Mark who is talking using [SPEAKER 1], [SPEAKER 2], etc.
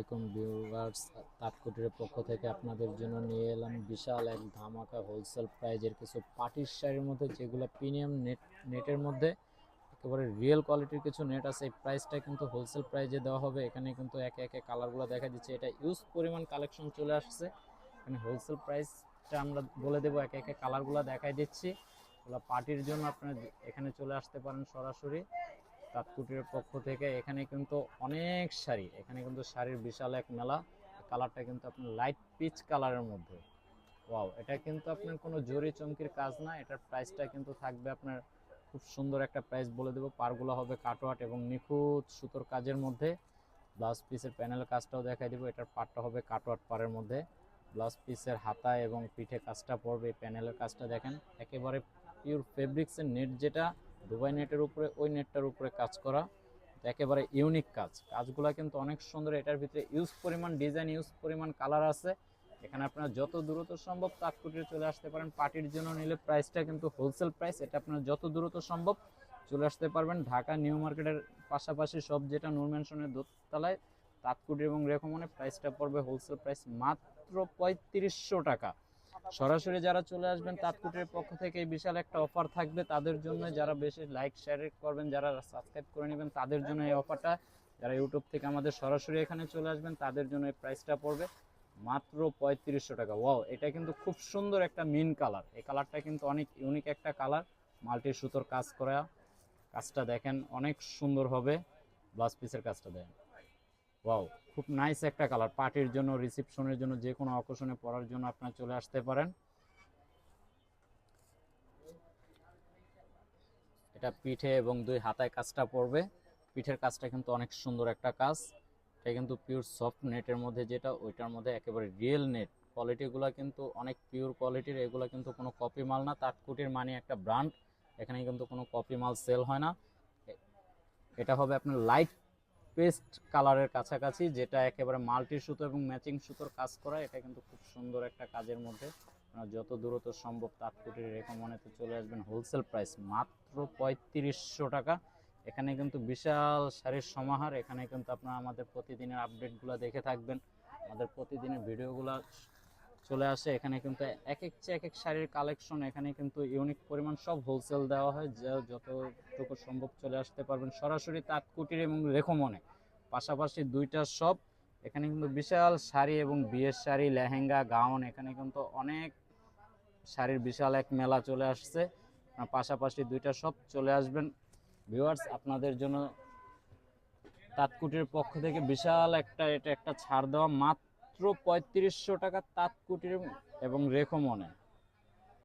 [SPEAKER 1] আলাইকুম ভিউয়ার্স তাঁতকুটির পক্ষ থেকে আপনাদের জন্য নিয়ে এলাম বিশাল এক ধামাকা হোলসেল প্রাইজের কিছু পাটির শাড়ির মধ্যে, যেগুলো প্রিমিয়াম নেট নেটের মধ্যে, একেবারে রিয়েল কোয়ালিটির কিছু নেট আছে। এই প্রাইসটা কিন্তু হোলসেল প্রাইজে দেওয়া হবে। এখানে কিন্তু একে একে কালারগুলো দেখা দিচ্ছে। এটা ইউজ পরিমাণ কালেকশন চলে আসছে। এখানে হোলসেল প্রাইসটা আমরা বলে দেবো, একে একে কালারগুলো দেখাই দিচ্ছি। পার্টির জন্য আপনারা এখানে চলে আসতে পারেন সরাসরি। তাঁতকুটির পক্ষ থেকে এখানে কিন্তু অনেক শাড়ি, এখানে কিন্তু শাড়ির বিশাল এক মেলা। কালারটা কিন্তু আপনার লাইট পিচ কালারের মধ্যে। ওয়াও এটা কিন্তু আপনার কোনো জরি চমকির কাজ না, এটার প্রাইসটা কিন্তু থাকবে আপনার খুব সুন্দর একটা প্রাইস বলে দেবো। পারগুলো হবে কাটওয়াট এবং নিখুঁত সুতোর কাজের মধ্যে। ব্লাউজ পিসের প্যানেল কাজটাও দেখাই দেবো, এটার পাটটা হবে কাটওয়াট পারের মধ্যে। ব্লাউজ পিসের হাতা এবং পিঠে কাজটা পড়বে প্যানেলের কাজটা দেখেন। একেবারে পিওর ফেব্রিক্সের নেট যেটা দুবাই নেটের উপরে, ওই নেটটার উপরে কাজ করা, একেবারে ইউনিক কাজ। কাজগুলো কিন্তু অনেক সুন্দর, এটার ভিতরে ইউজ পরিমাণ ডিজাইন ইউজ পরিমাণ কালার আছে। এখানে আপনারা যত দ্রুত সম্ভব তাৎকুটিয়ে চলে আসতে পারেন। পার্টির জন্য নিলে প্রাইসটা কিন্তু হোলসেল প্রাইস এটা আপনারা যত দ্রুত সম্ভব চলে আসতে পারবেন। ঢাকা, নিউ মার্কেটের পাশাপাশি সব যেটা নূর ম্যানশনের দোতলায় তাৎকুটি এবং রেকমনে প্রাইসটা পড়বে হোলসেল প্রাইস মাত্র পঁয়ত্রিশশো টাকা। সরাসরি যারা চলে আসবেন তাৎকুটির পক্ষ থেকে বিশাল একটা অফার থাকবে। তাদের জন্য যারা বেশি লাইক, শেয়ার করবেন, যারা সাবস্ক্রাইব করে নেবেন, তাদের জন্য এই অফারটা। যারা ইউটিউব থেকে আমাদের সরাসরি এখানে চলে আসবেন, তাদের জন্য এই প্রাইসটা পড়বে মাত্র পঁয়ত্রিশশো টাকা। ওয়াও, এটা কিন্তু খুব সুন্দর একটা মিন কালার। এই কালারটা কিন্তু অনেক ইউনিক একটা কালার। মাল্টি সুতোর কাজ করা। কাজটা দেখেন, অনেক সুন্দর হবে। ব্লাউজ পিসের কাজটা দেখেন। ওয়াও খুব নাইস একটা কালার পার্টির জন্য রিসেপশনের জন্য, যে কোনো অকেশনে পরার জন্য আপনারা চলে আসতে পারেন। এটা পিঠে এবং দুই হাতায় কাজটা পড়বে। পিঠের কাজটা কিন্তু অনেক সুন্দর একটা কাজ। এটা কিন্তু পিওর সফট নেটের মধ্যে যেটা, ওইটার মধ্যে একেবারে রিয়েল নেট কোয়ালিটিগুলো কিন্তু অনেক পিওর কোয়ালিটির এগুলো কিন্তু কোনো কপি মাল না। তাঁতকুটির মানে একটা ব্র্যান্ড এখানে কিন্তু কোনো কপি মাল সেল হয় না। এটা হবে আপনার লাইট পেস্ট কালারের কাছাকাছি, যেটা একেবারে মাল্টি সুতো এবং ম্যাচিং সুতোর কাজ করা, এটা কিন্তু খুব সুন্দর একটা কাজের মধ্যে। যত দূরত সম্ভব তাঁতকুটির রেকমনেতে চলে আসবেন হোলসেল প্রাইস মাত্র পঁয়ত্রিশশো টাকা। এখানে কিন্তু বিশাল শাড়ির সমাহার, এখানে কিন্তু আপনারা আমাদের প্রতিদিনের আপডেটগুলো দেখে থাকবেন। আমাদের প্রতিদিনের ভিডিওগুলো চলে আসে। এখানে কিন্তু এক এক চেয়ে এক এক শাড়ির কালেকশন এখানে কিন্তু ইউনিক পরিমাণ সব হোলসেল দেওয়া হয়। যা যতটুকু সম্ভব চলে আসতে পারবেন সরাসরি তাঁতকুটির এবং রেখমনে। পাশাপাশি দুইটা সব এখানে কিন্তু বিশাল শাড়ি এবং বিয়ের শাড়ি, লেহেঙ্গা, গাউন, এখানে কিন্তু অনেক শাড়ির বিশাল এক মেলা চলে আসছে। পাশাপাশি দুইটা সব চলে আসবেন। ভিউয়ার্স আপনাদের জন্য তাঁতকুটির পক্ষ থেকে বিশাল একটা, এটা একটা ছাড় দেওয়া মাত্র পঁয়ত্রিশশো টাকা তাঁতকুটির এবং রেখমনে